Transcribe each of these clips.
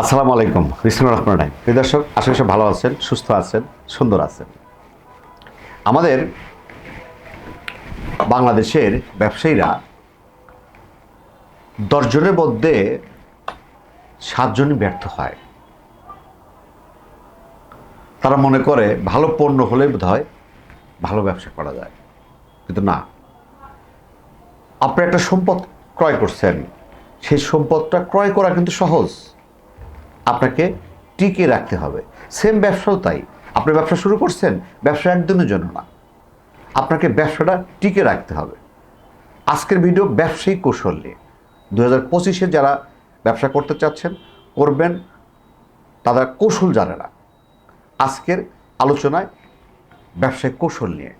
আসসালামু আলাইকুম বিসমুর রহমান রাহিম। প্রিয় দর্শক সব ভালো আছেন, সুস্থ আছেন, সুন্দর আছেন। আমাদের বাংলাদেশের ব্যবসায়ীরা দশজনের মধ্যে সাতজনই ব্যর্থ হয়। তারা মনে করে ভালো পণ্য হলে বোধ হয় ভালো ব্যবসা করা যায়। কিন্তু না। আপনি একটা সম্পদ ক্রয় করছেন, সেই সম্পদটা ক্রয় করা কিন্তু সহজ। আপনাকে টিকে রাখতে হবে। সেম ব্যবসাও তাই। আপনি ব্যবসা শুরু করছেন, ব্যবসা একদিনের জন্য না। আপনাকে ব্যবসাটা টিকে রাখতে হবে। আজকের ভিডিও ব্যবসায়িক কৌশল নিয়ে। দু হাজার পঁচিশে যারা ব্যবসা করতে চাচ্ছেন, করবেন, তারা কৌশল জানে না। আজকের আলোচনায় ব্যবসায়িক কৌশল নিয়ে।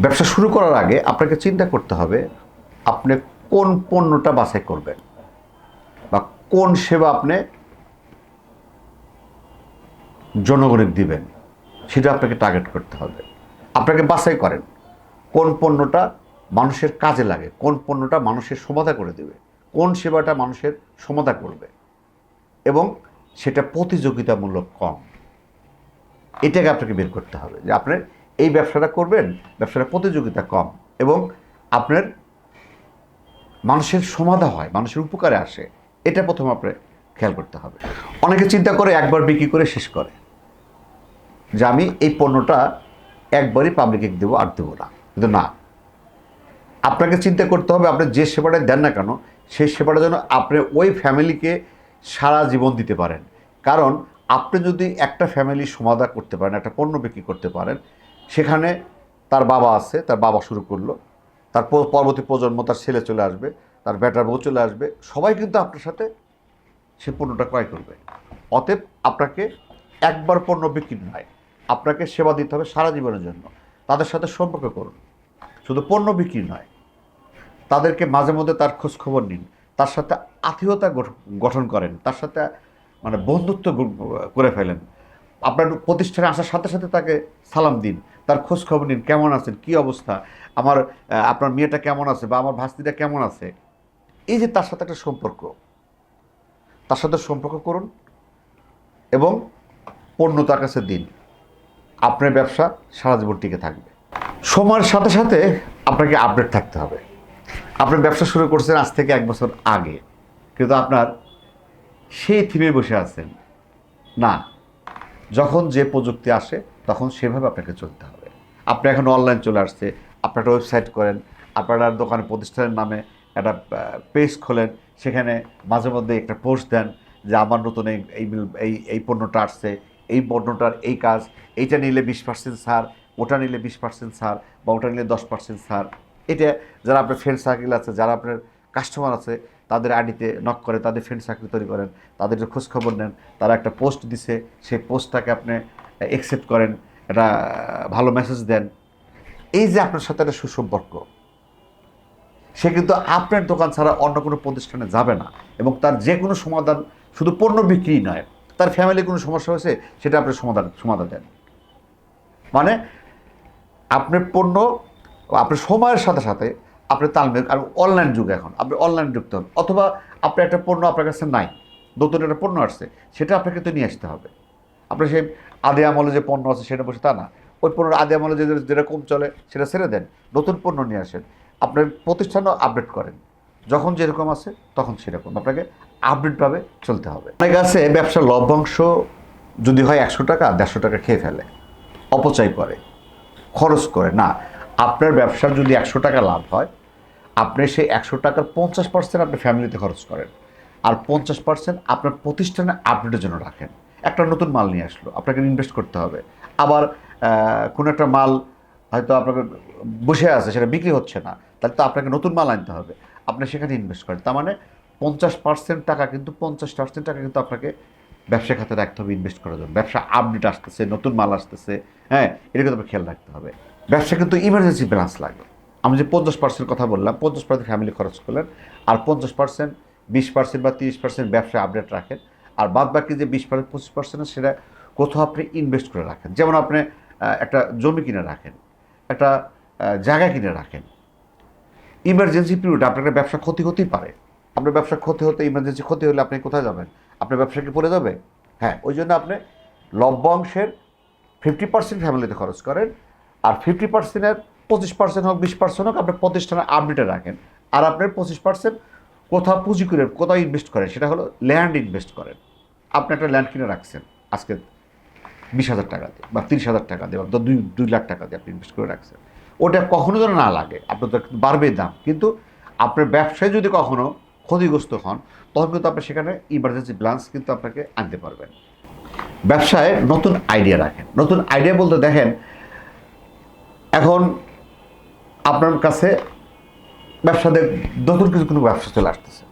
ব্যবসা শুরু করার আগে আপনাকে চিন্তা করতে হবে, আপনি কোন পণ্যটা বাছাই করবেন বা কোন সেবা আপনি জনগণের দিবেন। সেটা আপনাকে টার্গেট করতে হবে। আপনাকে বাছাই করেন। কোন পণ্যটা মানুষের কাজে লাগে, কোন পণ্যটা মানুষের সমাধা করে দেবে, কোন সেবাটা মানুষের সমাধা করবে। এবং সেটা প্রতিযোগিতামূলক কম। এটাকে আপনাকে বের করতে হবে যে আপনি এই ব্যবসাটা করবেন, ব্যবসাটা প্রতিযোগিতা কম এবং আপনার মানুষের সমাধা হয়, মানুষের উপকারে আসে। এটা প্রথম আপনার খেয়াল করতে হবে। অনেকে চিন্তা করে একবার বিক্রি করে শেষ করে। যে আমি এই পণ্যটা একবারই পাবলিকে দেবো আর দেবো না। কিন্তু না। আপনাকে চিন্তা করতে হবে, আপনি যে সেবাটা দেন না কেন, সেই সেবাটা যেন আপনি ওই ফ্যামিলিকে সারা জীবন দিতে পারেন। কারণ আপনি যদি একটা ফ্যামিলি সমাধা করতে পারেন, একটা পণ্য বিক্রি করতে পারেন, সেখানে তার বাবা আছে, তার বাবা শুরু করল, তার পরবর্তী প্রজন্ম, তার ছেলে চলে আসবে, তার বেটার বউ চলে আসবে, সবাই কিন্তু আপনার সাথে সে পণ্যটা ক্রয় করবে। অতএব আপনাকে একবার পণ্য বিক্রি নয় আপনাকে সেবা দিতে হবে সারা জীবনের জন্য। তাদের সাথে সম্পর্ক করুন। শুধু পণ্য বিক্রি নয়, তাদেরকে মাঝে মধ্যে তার খোঁজ খবর নিন। তার সাথে আত্মীয়তা গঠ- গঠন করেন। তার সাথে মানে বন্ধুত্ব করে ফেলেন। আপনার প্রতিষ্ঠানে আসার সাথে সাথে তাকে সালাম দিন। তার খোঁজ খবর নিন, কেমন আছেন, কি অবস্থা, আমার আপনার মেয়েটা কেমন আছে বা আমার ভাস্তিটা কেমন আছে। এই যে তার সাথে একটা সম্পর্ক, তার সাথে সম্পর্ক করুন এবং পণ্য তার কাছে দিন। আপনার ব্যবসা সারা জীবন টিকে থাকবে। সময়ের সাথে সাথে আপনাকে আপডেট থাকতে হবে। আপনি ব্যবসা শুরু করছেন আজ থেকে এক বছর আগে, কিন্তু আপনার সেই থিমে বসে আছেন। না, যখন যে প্রযুক্তি আসে, তখন সেভাবে আপনাকে চলতে হবে। আপনি এখন অনলাইন চলে আসছে, আপনি একটা ওয়েবসাইট করেন, আপনার দোকানে প্রতিষ্ঠানের নামে একটা পেজ খোলেন, সেখানে মাঝে মধ্যে একটা পোস্ট দেন যে, আমার নতুন এই এই এই পণ্যটা আসছে এই বর্ণটার এই কাজ, এইটা নিলে বিশ পার্সেন্ট সার ওটা নিলে বিশ পার্সেন্ট সার বা ওটা নিলে দশ পার্সেন্ট ছাড়। এটা যারা আপনার ফ্রেন্ড সার্কেল আছে, যারা আপনার কাস্টমার আছে, তাদের আইডিতে নক করে, তাদের ফ্রেন্ড সার্কেল তৈরি করেন, তাদের যে খোঁজখবর নেন, তারা একটা পোস্ট দিছে, সেই পোস্টটাকে আপনি অ্যাকসেপ্ট করেন, একটা ভালো মেসেজ দেন। এই যে আপনার সাথে একটা সুসম্পর্ক, সে কিন্তু আপনার দোকান ছাড়া অন্য কোনো প্রতিষ্ঠানে যাবে না এবং তার যে কোনো সমাধান শুধু পণ্য বিক্রি নয় তার ফ্যামিলি কোনো সমস্যা হয়েছে, সেটা আপনি সমাধান সমাধান দেন। মানে আপনার পণ্য আপনার সময়ের সাথে সাথে আপনি তালমেল, আর অনলাইন যুগ এখন, আপনি অনলাইন ঢুকতে হবে অথবা আপনার একটা পণ্য আপনার কাছে নাই, নতুন একটা পণ্য আসছে, সেটা আপনাকে তো নিয়ে আসতে হবে। আপনার সেই আদে আমলে যে পণ্য আছে, সেটা বসে তা না। ওই পণ্যের আদে আমলে যে যেরকম চলে, সেটা ছেড়ে দেন, নতুন পণ্য নিয়ে আসেন। আপনার প্রতিষ্ঠানও আপডেট করেন। যখন যেরকম আছে, তখন সেরকম। আপনাকে আপডেটভাবে চলতে হবে। অনেক আছে ব্যবসার লভ্যাংশ যদি হয় একশো টাকা, দেড়শো টাকা খেয়ে ফেলে, অপচয় করে, খরচ করে। না, আপনার ব্যবসার যদি একশো টাকা লাভ হয়, আপনি সেই একশো টাকার পঞ্চাশ পার্সেন্ট আপনি ফ্যামিলিতে খরচ করেন। আর পঞ্চাশ পার্সেন্ট আপনার প্রতিষ্ঠানে আপডেটের জন্য রাখেন। একটা নতুন মাল নিয়ে আসলো, আপনাকে ইনভেস্ট করতে হবে। আবার কোনো একটা মাল হয়তো আপনাকে বসে আছে, সেটা বিক্রি হচ্ছে না, তাহলে তো আপনাকে নতুন মাল আনতে হবে। আপনি সেখানে ইনভেস্ট করেন। তার মানে পঞ্চাশ পার্সেন্ট টাকা কিন্তু পঞ্চাশ পার্সেন্ট টাকা কিন্তু আপনাকে ব্যবসা খাতে রাখতে হবে ইনভেস্ট করার জন্য। ব্যবসা আপডেট আসতেছে, নতুন মাল আসতেছে হ্যাঁ? এটা কিন্তু খেয়াল রাখতে হবে। ব্যবসা কিন্তু ইমার্জেন্সি ব্যালেন্স লাগবে। আমি যে পঞ্চাশ পার্সেন্ট কথা বললাম, পঞ্চাশ পার্সেন্ট ফ্যামিলি খরচ করলেন, আর পঞ্চাশ পার্সেন্ট বিশ পার্সেন্ট বা তিরিশ পার্সেন্ট ব্যবসা আপডেট রাখেন, আর বাদ বাকি যে বিশ পার্সেন্ট পঁচিশ পার্সেন্ট সেটা কোথাও আপনি ইনভেস্ট করে রাখেন। যেমন আপনি একটা জমি কিনে রাখেন, একটা জায়গা কিনে রাখেন। ইমার্জেন্সি পিরিয়ড আপনার ব্যবসা ক্ষতি হতেই পারে। আপনার ব্যবসা ক্ষতি হতে ইমার্জেন্সি ক্ষতি হলে আপনি কোথায় যাবেন? আপনার ব্যবসা কি পড়ে যাবে? হ্যাঁ ওই জন্য আপনি লভ্যাংশের ফিফটি পার্সেন্ট ফ্যামিলিতে খরচ করেন আর ফিফটি পার্সেন্টের পঁচিশ পার্সেন্ট হোক, বিশ পার্সেন্ট হোক আপনার প্রতিষ্ঠানে আপডেটে রাখেন। আর আপনার পঁচিশ পার্সেন্ট কোথাও পুঁজি করে, কোথাও ইনভেস্ট করেন, সেটা হলো ল্যান্ড ইনভেস্ট করেন। আপনি একটা ল্যান্ড কিনে রাখছেন, আজকে বিশ হাজার টাকা দিয়ে বা তিরিশ হাজার টাকা দিয়ে বা দুই দুই লাখ টাকা দিয়ে আপনি ইনভেস্ট করে রাখছেন। ওটা কখনো যেন না লাগে, আপনার বাড়বে দাম। কিন্তু আপনার ব্যবসায় যদি কখনো ক্ষতিগ্রস্ত হন, তখন কিন্তু আপনি সেখানে ইমার্জেন্সি ব্লান্স কিন্তু আপনাকে আনতে পারবেন। ব্যবসায় নতুন আইডিয়া রাখেন। নতুন আইডিয়া বলতে দেখেন, এখন আপনার কাছে ব্যবসাতে নতুন কিছু কোনো ব্যবসা চলে আসতেছে।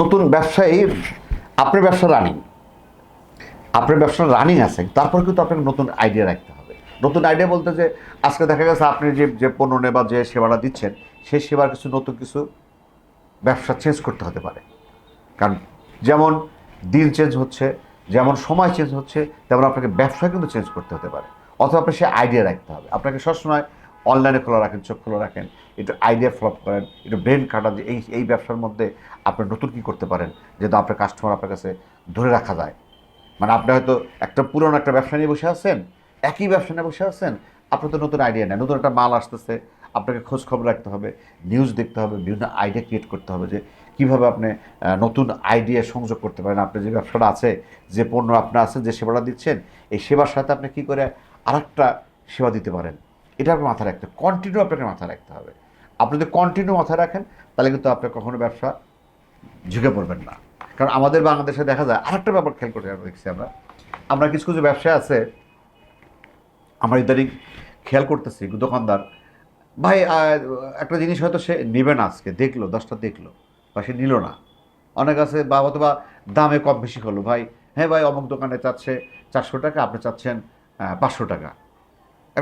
নতুন ব্যবসায়ী আপনার ব্যবসা রানিং আপনার ব্যবসা রানিং আছে তারপর কিন্তু আপনাকে নতুন আইডিয়া রাখতে হবে। নতুন আইডিয়া বলতে যে, আজকে দেখা গেছে আপনি যে যে পণ্য নে বা যে সেবাটা দিচ্ছেন, সেই সেবার কিছু নতুন কিছু ব্যবসা চেঞ্জ করতে হতে পারে। কারণ যেমন দিন চেঞ্জ হচ্ছে, যেমন সময় চেঞ্জ হচ্ছে, তেমন আপনাকে ব্যবসা কিন্তু চেঞ্জ করতে হতে পারে। অথবা আপনার সে আইডিয়া রাখতে হবে। আপনাকে সবসময় অনলাইনে খোলা রাখেন, চোখ খোলা রাখেন, একটু আইডিয়া ফ্লপ করেন, একটু ব্রেন কাটান যে এই এই ব্যবসার মধ্যে আপনি নতুন কী করতে পারেন, যেহেতু আপনার কাস্টমার আপনার কাছে ধরে রাখা যায়। মানে আপনি হয়তো একটা পুরনো একটা ব্যবসা নিয়ে বসে আছেন, একই ব্যবসা নিয়ে বসে আছেন আপনার তো নতুন আইডিয়া নেন, নতুন একটা মাল আসতেছে আপনাকে খোঁজ খবর রাখতে হবে নিউজ দেখতে হবে, বিভিন্ন আইডিয়া ক্রিয়েট করতে হবে যে কীভাবে আপনি নতুন আইডিয়া সংযোগ করতে পারেন। আপনার যে ব্যবসাটা আছে, যে পণ্য আপনার আছে, যে সেবাটা দিচ্ছেন, এই সেবার সাথে আপনি কী করে আরেকটা সেবা দিতে পারেন? এটা আপনার মাথায় রাখতে কন্টিনিউ আপনাকে মাথায় রাখতে হবে। আপনি যদি কন্টিনিউ মাথায় রাখেন, তাহলে কিন্তু আপনি কখনো ব্যবসা ঝুঁকে পড়বেন না। কারণ আমাদের বাংলাদেশে দেখা যায়, আরেকটা ব্যাপার খেয়াল করতে দেখছি আমরা। আমরা কিছু কিছু ব্যবসা আছে, আমরা ইদানিং খেয়াল করতেছি, দোকানদার ভাই একটা জিনিস হয়তো সে নেবে না আজকে। দেখল, দশটা দেখল, বা সে নিল না। অনেক আছে, বা অথবা দামে কম বেশি হলো। ভাই হ্যাঁ ভাই, অমুক দোকানে চাচ্ছে চারশো টাকা, আপনি চাচ্ছেন পাঁচশো টাকা।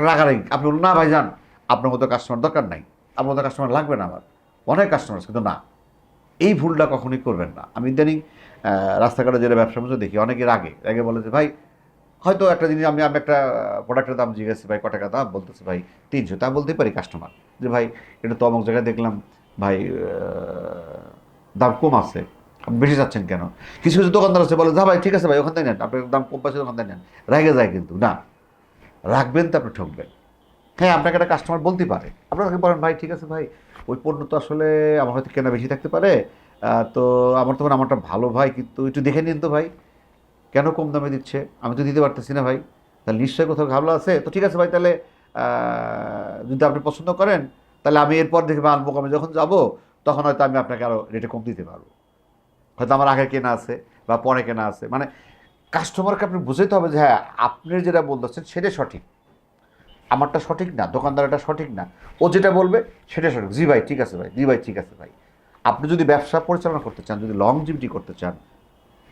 রাগারাগি, আপনি বলুন, না ভাই, যান, আপনার মতো কাস্টমার দরকার নাই। আপনার মতো কাস্টমার লাগবে না আমার। অনেক কাস্টমার কিন্তু না। এই ভুলটা কখনোই করবেন না। আমি ইদানিং রাস্তাঘাটে যেটা ব্যবসার মধ্যে দেখি অনেকের আগে আগে বলে যে, ভাই হয়তো একটা জিনিস আমি আমি একটা প্রোডাক্টের দাম জিজ্ঞেস ভাই ক টাকা দাম? বলতেছে, ভাই, তিনশো। তা বলতেই পারি কাস্টমার যে, ভাই, এটা তো অমুক জায়গায় দেখলাম, ভাই দাম কম আছে। আপনি বেশি যাচ্ছেন কেন? কিছু কিছু দোকানদার আছে, বলে ভাই, ঠিক আছে, ভাই, ওখান থেকে নেন। আপনার দাম কম পাচ্ছে ওখান থেকে নেন। রেগে যায় কিন্তু, না। রাখবেন তো আপনি, ঠকবেন। হ্যাঁ আপনাকে একটা কাস্টমার বলতে পারে। আপনাকে বলেন, ভাই, ঠিক আছে, ভাই, ওই পণ্য তো আসলে আমার হয়তো কেনা বেশি থাকতে পারে। তো আমার তো আমারটা ভালো, ভাই, কিন্তু একটু দেখে নিন তো, ভাই। কেন কম দামে দিচ্ছে? আমি তো দিতে পারতেছি না ভাই। তাহলে নিশ্চয়ই কোথাও ঘাবলা আছে? তো ঠিক আছে ভাই, তাহলে যদি আপনি পছন্দ করেন, তাহলে আমি এরপর দেখে মাল মোকামে যখন যাব, তখন হয়তো আমি আপনাকে আরও রেটে কম দিতে পারব। হয়তো আমার আগে কেনা আছে বা পরে কেনা আছে। মানে কাস্টমারকে আপনি বুঝাইতে হবে যে হ্যাঁ আপনি যেটা বলতেছেন সেটাই সঠিক। আমারটা সঠিক না দোকানদারটা সঠিক না। ও যেটা বলবে সেটা সঠিক। জি ভাই, ঠিক আছে ভাই, জি ভাই, ঠিক আছে ভাই। আপনি যদি ব্যবসা পরিচালনা করতে চান, যদি লং জিভিটি করতে চান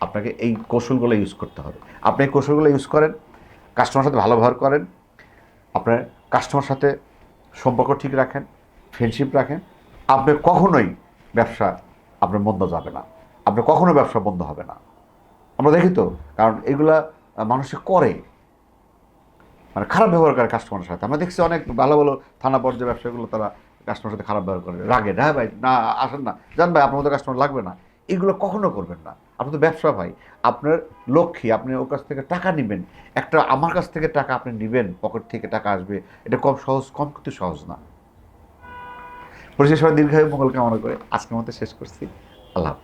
আপনাকে এই কৌশলগুলো ইউজ করতে হবে। আপনি এই কৌশলগুলো ইউজ করেন কাস্টমার সাথে ভালো ব্যবহার করেন, আপনার কাস্টমার সাথে সম্পর্ক ঠিক রাখেন ফ্রেন্ডশিপ রাখেন, আপনি কখনোই ব্যবসা আপনার বন্ধ যাবে না। আপনার কখনো ব্যবসা বন্ধ হবে না। আমরা দেখি তো, কারণ এগুলা মানুষে করে। মানে খারাপ ব্যবহার করে কাস্টমারের সাথে। আমরা দেখছি অনেক ভালো ভালো থানা পর্যায়ে ব্যবসাগুলো তারা কাস্টমারের সাথে খারাপ ব্যবহার করে। রাগে, না ভাই, না, আসেন না। জান ভাই, আপনার মতো কাস্টমার লাগবে না। এগুলো কখনো করবেন না। আপনি তো ব্যবসা ভাই। আপনার লক্ষ্যে আপনি ওর কাছ থেকে টাকা নেবেন। একটা আমার কাছ থেকে টাকা আপনি নেবেন, পকেট থেকে টাকা আসবে। এটা কম সহজ, কম কিন্তু সহজ না। পরিশেষ সবাই দীর্ঘায়ু মঙ্গল কামনা করে আজকের মতো শেষ করছি। আল্লাহ হাফিজ।